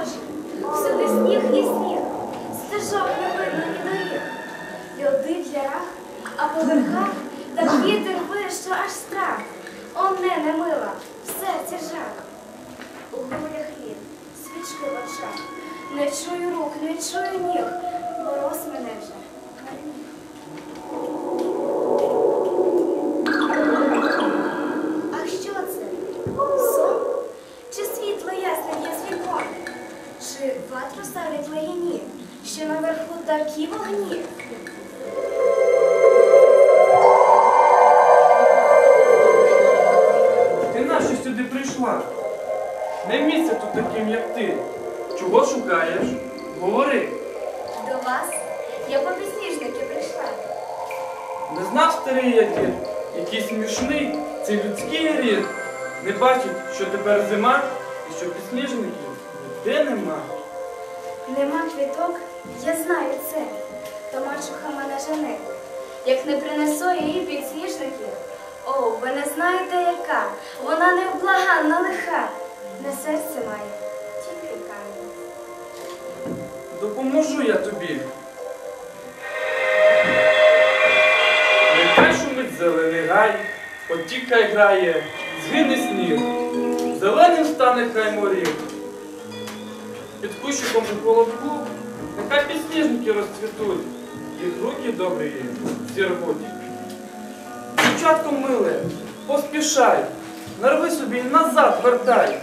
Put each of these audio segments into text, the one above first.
Боже, всюди сніг і сніг, стежок не видно ні доріг. і один ярах, а по верхах так вітер виє, що аж страх. О, не мила, в серці жах. У грудях лід, свічки в очах. Не чую рук, не чую ніг, мороз мене вже. Такі вогні? Ти нащо сюди прийшла? Не місце тут таким, як ти. Чого шукаєш? Говори. До вас я по підсніжники прийшла. Не знав старий я дід, який смішний, цей людський рід. Не бачить, що тепер зима і що підсніжників ніде нема. Нема квіток, я знаю це. Та мачуха мене жене. Як не принесу її підсніжники, о, ви не знаєте яка. Вона невблаганна лиха. На серце має тільки камінь. Допоможу я тобі. Нехай шумить зелений гай, потік хай грає, згине сніг, зеленим стане хай морів. Під кущиком у колобку, нехай підсніжники розцвітуть, їх руки добрі зірвуть. Дівчатко миле, поспішай, нарви собі і назад вертай.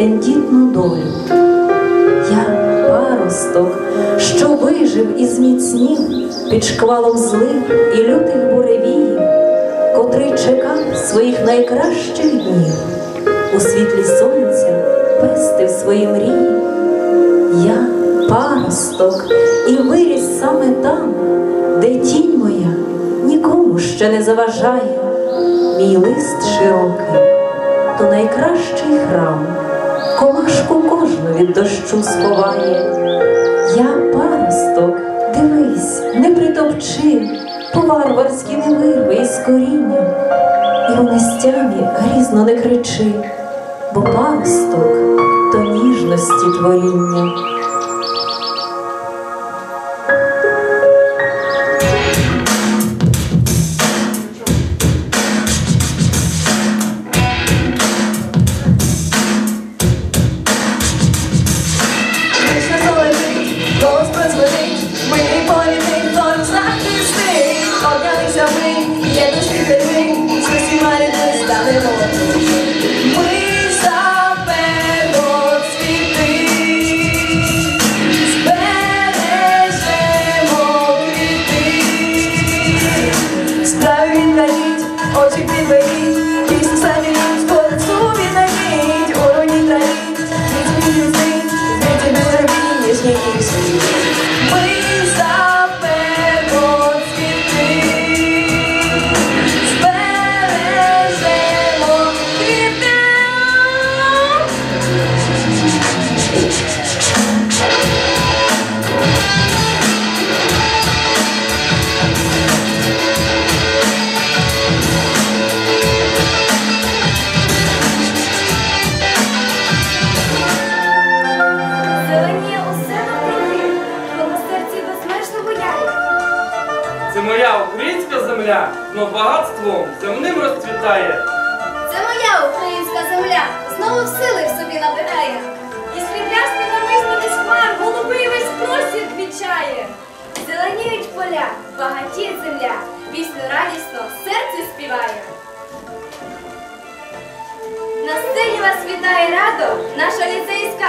Тендітну долю. Я паросток, що вижив і зміцнів під шквалом злих і лютих буревіїв, котрий чекав своїх найкращих днів, у світлі сонця пестив свої мрії. Я паросток і виріс саме там, де тінь моя нікому ще не заважає. Мій лист широкий, то найкращий храм, комашку кожну від дощу сховає. Я паросток, дивись, не притопчи, по-варварськи не вирви із коріння, і у нестямі грізно не кричи, бо паросток то ніжності творіння. Багатством земним розцвітає. Це моя українська земля, знову в сили в собі набирає. І сріблясне намисто без хмар, голубий весь простір квічає. Зеленіють поля, багатіє земля, пісню радісно серце співає. На сцені вас вітає радо наша ліцейська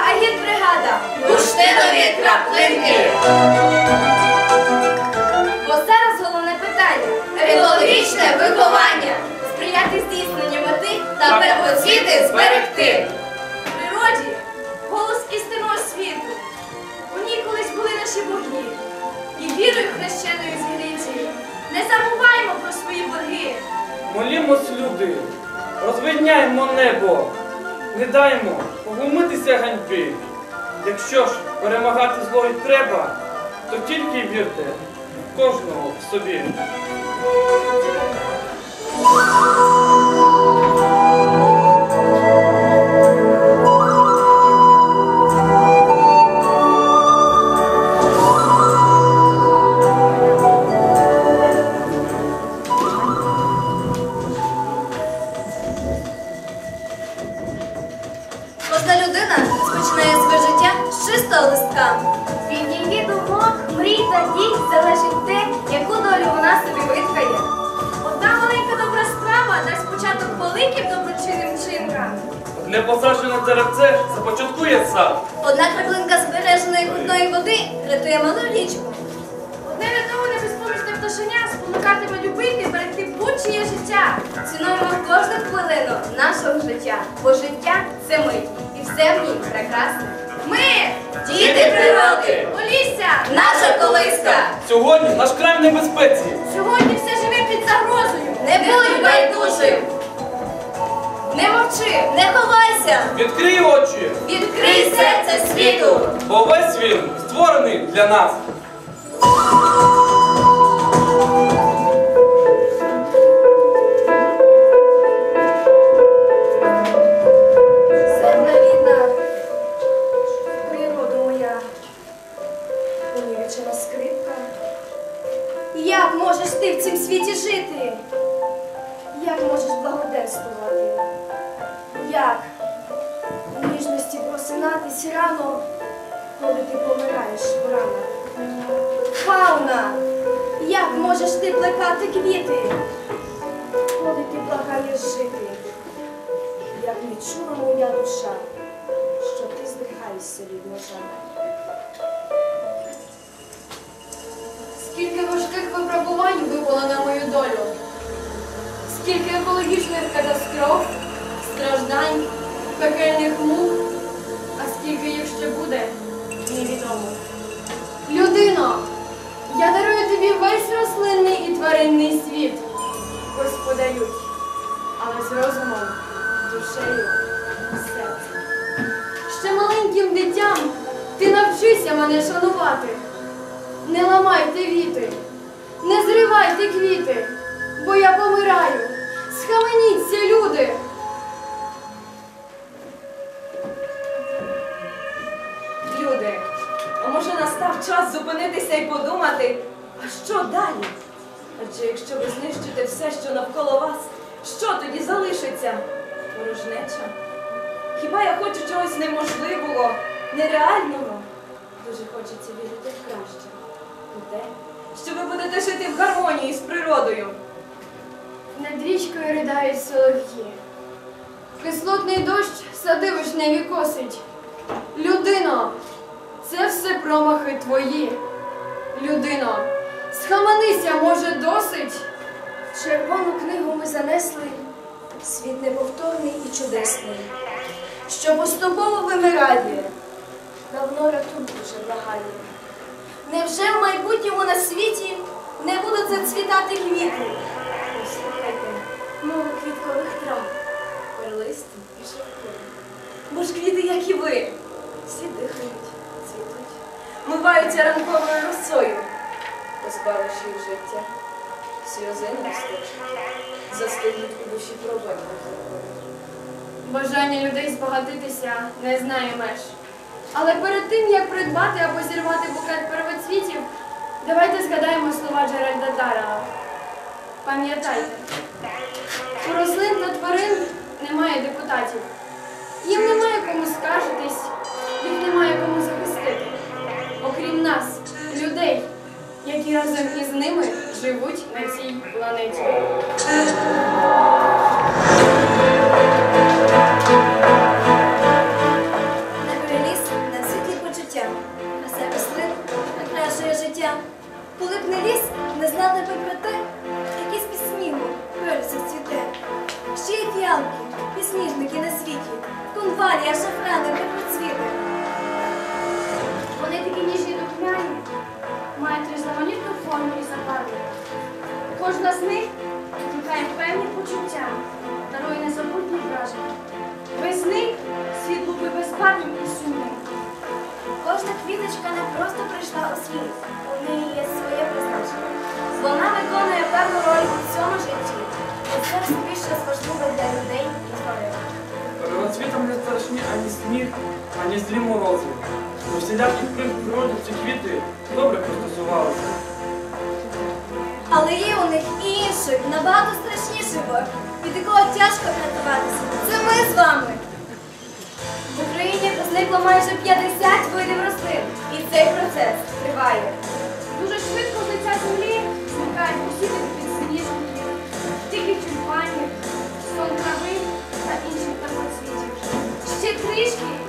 від краплинки. Екологічне виховання. Сприяти здійсненню мети та первоцвіти зберегти. В природі голос істинного світу. У ній колись були наші боги. І вірою хрещеною зігріті. Не забуваймо про свої борги. Молімось, люди, розвидняймо небо, не даймо поглумитися ганьбі. Якщо ж перемагати зло й треба, то тільки вірте в кожного в собі. Oh деревце започаткує сад. Одна краплинка збереженої питної води рятує малу річку. Одне рятоване безпомічне пташеня спонукатиме любити берегти будь-чиє життя. Цінуємо кожну хвилину нашого життя, бо життя це ми, і все в ній прекрасне. Ми діти природи, Полісся, наша колиска. Сьогодні наш край в небезпеці. Сьогодні все живе під загрозою. Не будь байдужим. Не мовчи, не ховайся. Відкрий очі, Відкрий серце світу. бо весь він створений для нас. Від ножа. Скільки важких випробувань випало на мою долю, скільки екологічних катастроф, страждань, пекельних мук, а скільки їх ще буде, невідомо. Людино, я дарую тобі весь рослинний і тваринний світ. Господарюй, але з розумом, душею, навчися мене шанувати. Не ламайте віти, не зривайте квіти, бо я помираю. Схаменіться, люди. Люди, а може настав час зупинитися і подумати, а що далі? Адже якщо ви знищите все, що навколо вас, що тоді залишиться? Порожнеча. Хіба я хочу чогось неможливого, нереального? Дуже хочеться вірити в краще, у те, що ви будете жити в гармонії з природою. Над річкою ридають солов'ї. Кислотний дощ сади вишневі косить. Людино, це все промахи твої. Людино, схаменися, може, досить. Червону книгу ми занесли, світ неповторний і чудесний, що поступово вимирає, давно ратунку вже благає. Невже в майбутньому на світі не будуть зацвітати квіти? Послухайте, мову квіткових трав, перлисті і шовкові. Бо ж квіти, як і ви, Всі дихають, цвітуть. миваються ранковою росою, позбавивши їх життя. Сльози не розтечуть, застигнуть у душі проблеми. Бажання людей збагатитися не знає меж. Але перед тим, як придбати або зірвати букет первоцвітів, давайте згадаємо слова Джеральда Даррела. Пам'ятайте, у рослин та тварин немає депутатів. Їм немає кому скаржитись, їх немає кому захистити. Окрім нас, людей, які разом із ними живуть на цій планеті. Страшні ані сніг, ані злі морози. До всіляких приг природі ці квіти добре пристосувалися. Але є у них і інший, набагато страшніший ворог, від якого тяжко врятуватися. Це ми з вами. В Україні зникло майже 50 видів рослин, і цей процес триває. Дуже швидко з лиця землі зникають усі види підсніжників, тільки тюльпанів, сон трави та інших первоцвітів. се кришки.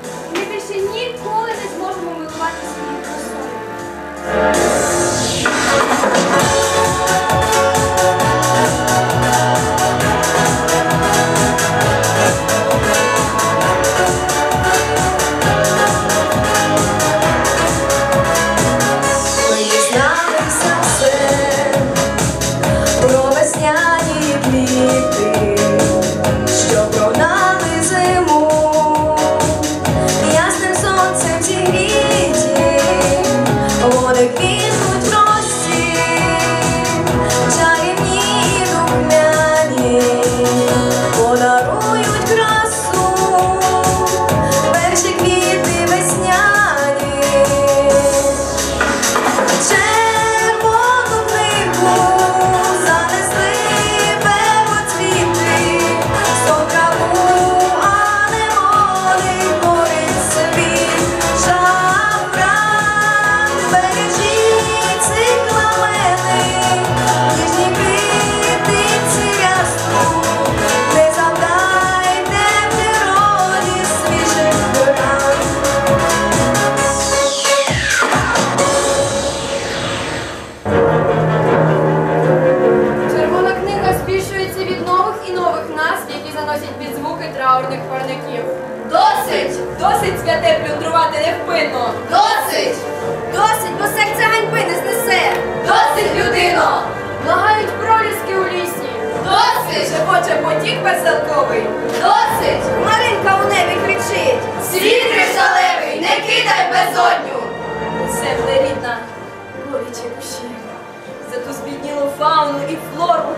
І флору,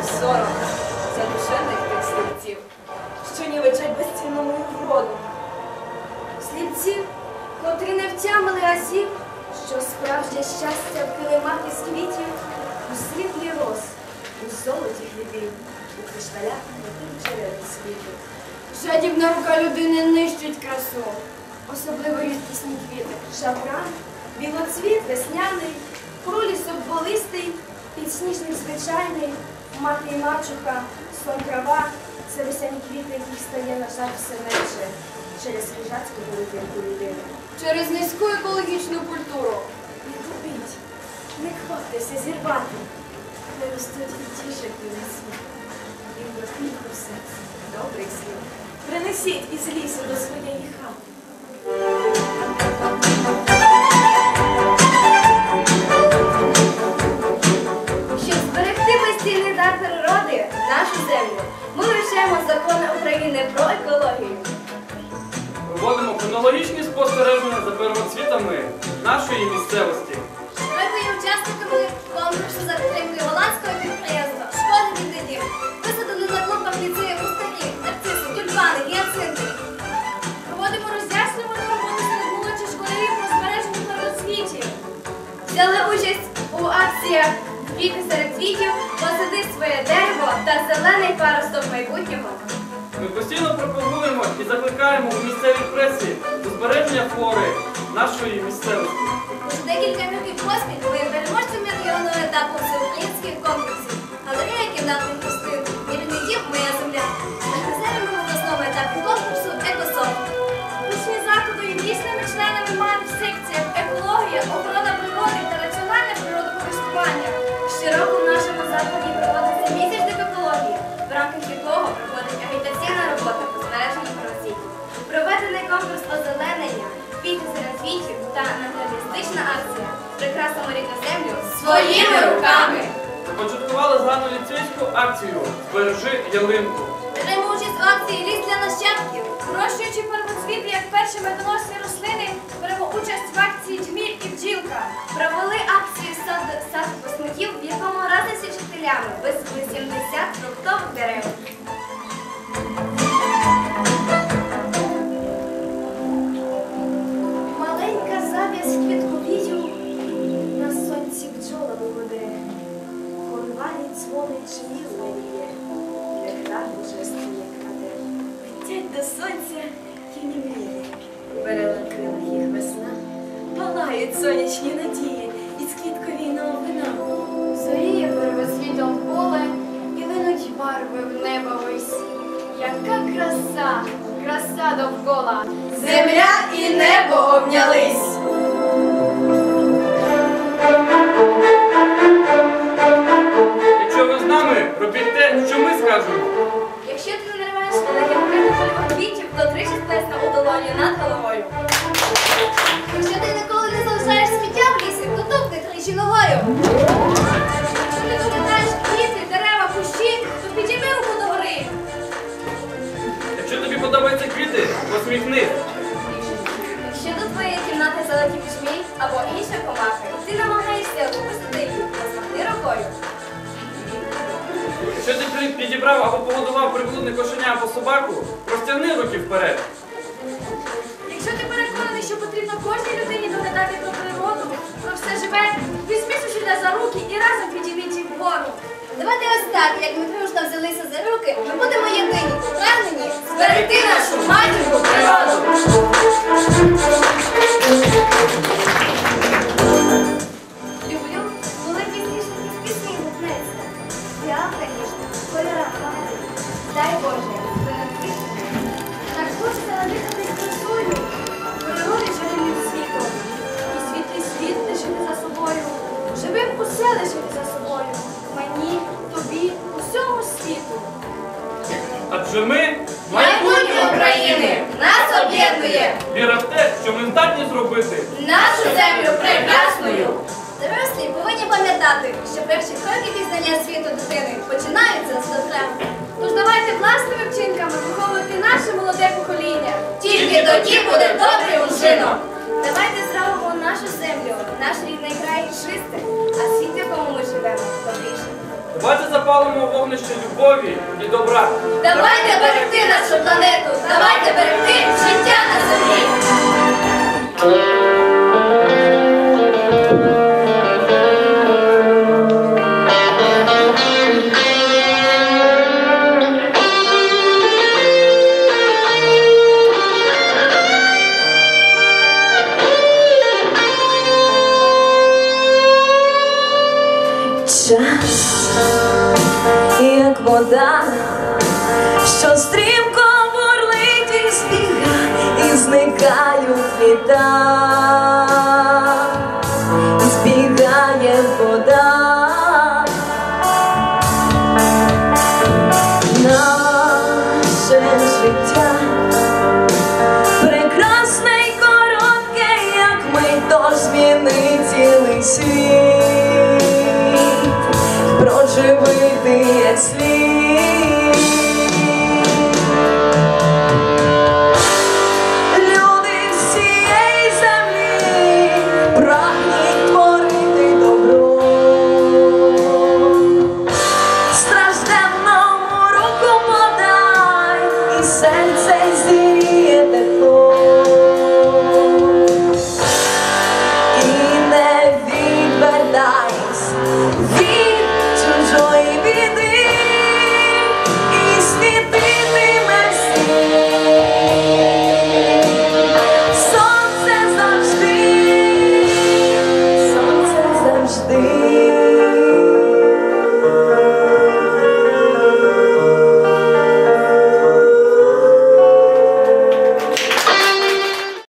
і сором за душевних тих слівців, що нівечать безцінну мою вроду. Слідців, котрі не втямили разів, що справжнє щастя в килимах із квітів, у світлі роз, у золоті хлібів, у кришталях води джерел світу. Жадібна рука людини нищить красу, особливо рідкісні квіти. Шафран, білоцвіт весняний, пролісок болистий, підсніжник звичайний, мати і мачуха, сон трава, це весняні квіти, яких стає, на жаль, все менше через свіжацьку поведінку людини. Через низьку екологічну культуру. Не купіть, не хвастайся зірвати, не ростуть і тішать на світ. І вдохніть у серці добрий слів. Принесіть із лісу до своєї хати. Землю, ми вивчаємо закони України про екологію. Проводимо хронологічні спостереження за первоцвітами нашої місцевості. Ми є учасниками конкурсу за підтримки голландського та зелений паросток майбутнього. Ми постійно пропагуємо і закликаємо у місцевій пресі до збереження флори нашої місцевості. Уже декілька років поспіль ми переможцями районного етапу всеукраїнських конкурсів. Галерея кімнатних пустин, вільний дім моя земля. На призерами в обласному етапі конкурсу «Екософт». Усні заходи є дійсними членами МАН в секціях екологія, охорона квітів та націоналістична акція Прикрасимо рідну землю своїми руками. Започаткували загальноліцейську акцію Збережи ялинку. Беремо участь в акції Ліс для нащадків. Вирощуючи первоцвіти як перші медоносні рослини, беремо участь в акції Джміль і бджілка. Провели акцію сад, сад випускників, в якому разом з небо обнялись. Якщо ви з нами, робіть те, що ми скажемо. Якщо ти не нариваєш букети польових квітів, то тричі сплесна у долоні над головою. Якщо ти ніколи не залишаєш сміття в лісі, то тупни тричі ногою. Якщо ти доглядаєш квіти, дерева, кущі, то підійми руку до гори. Якщо тобі подобаються квіти, посміхнись. Або інша комаха, ти намагаєшся випустити її, розмахни рукою. Якщо ти при- підібрав або погодував приблудне кошеня або собаку, простягни руки вперед. Якщо ти переконаний, що потрібно кожній людині доглядати про природу, про все живе, візьми сусіда за руки і разом підійміть їх вгору. Давайте ось так, як ми дружно взялися за руки, ми будемо єдині, впевнені, зберегти нашу матінку природу. Запалимо вогнище любові і добра. Давайте берегти нашу планету, давайте берегти життя на землі. Зникають літа, збігає вода. Наше життя прекрасне й як ми то зміни цілий світ, проживити як слід.